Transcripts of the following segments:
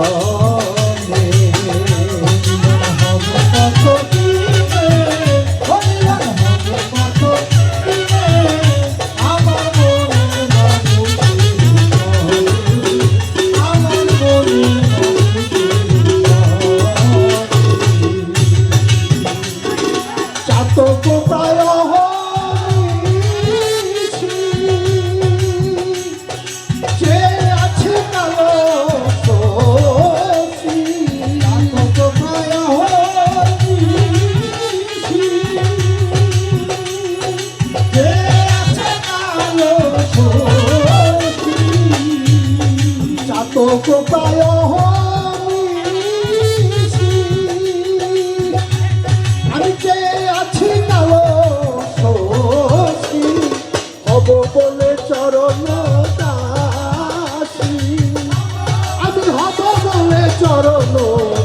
Oh. কোপায় আমি যে আছি কালো সি হব বলে চরণ দাসি আমি হব বলে চরণ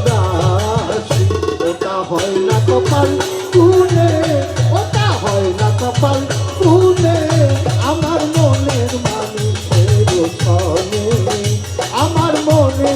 দাসি, ওটা হয় না কপাল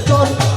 তোর